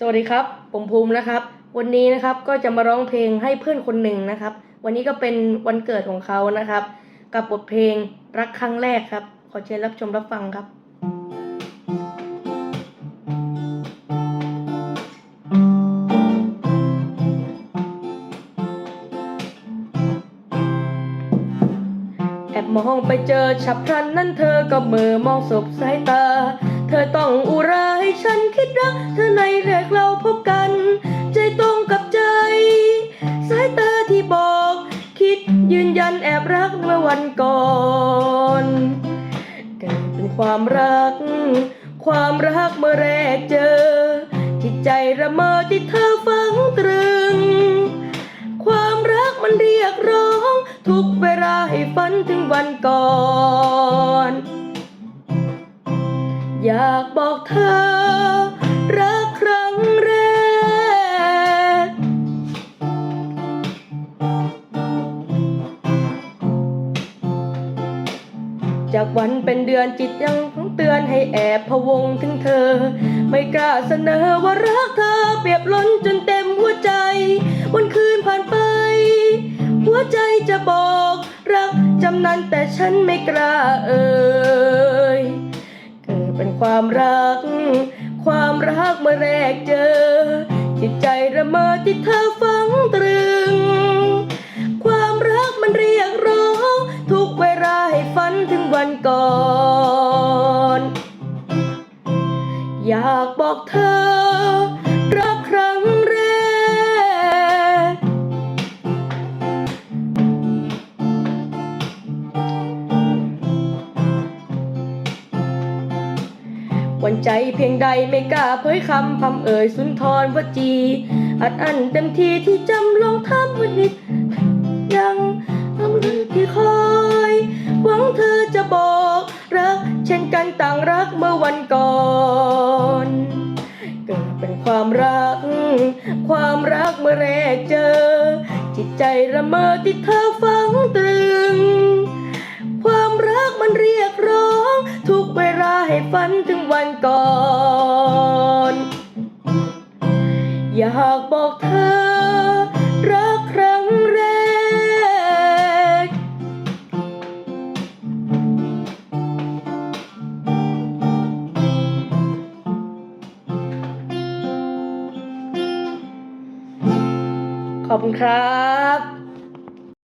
สวัสดีครับ ผมภูมินะครับ วันนี้นะครับก็จะมาร้องเพลงให้เพื่อนคนหนึ่งนะครับ วันนี้ก็เป็นวันเกิดของเขานะครับ กับบทเพลงรักครั้งแรกครับ ขอเชิญรับชมรับฟังครับแอบมองไปเจอฉับพลันนั้นเธอก็มือมองสบสายตา เธอต้องอุราให้ฉันคิดรัก เธอในแรกเราพบกัน ใจตรงกับใจ สายตาที่บอก คิดยืนยันแอบรักเมื่อวันก่อนเกิดเป็นความรัก ความรักเมื่อแรกเจอจิตใจระเมอที่เธอฝังตรึง ความรักมันเรียกร้อง ทุกเวลาให้ฝันถึงวันก่อน อยากบอกเธอ รักครั้งแรก จากวันเป็นเดือนจิตยังเตือนให้แอบพะวงถึงเธอ ไม่กล้าเสนอว่ารักเธอ เปรียบล้นจนเต็มหัวใจ วันคืนผ่านไป หัวใจจะบอก รักจำนั้นแต่ฉันไม่กล้าเอ่ย ความรัก ความรักเมื่อแรกเจอ จิตใจระเมอที่เธอฝังตรึง ความรักมันเรียกร้อง ทุกเวลาให้ฝันถึงวันก่อน อยากบอกเธอ วันใจเพียงใดไม่กล้าเผยคำพำเอ่ยสุนทรวจี อัดอั้นเต็มทีที่จำลองทำวันนิดยังทำรือที่คอย หวังเธอจะบอกรัก เช่นกันต่างรักเมื่อวันก่อนเกิดเป็นความรัก ความรักเมื่อแรกเจอ จิตใจระเมอที่เธอฝังต ฝันถึงวันก่อน อยากบอกเธอ รักครั้งแรก ขอบคุณครับ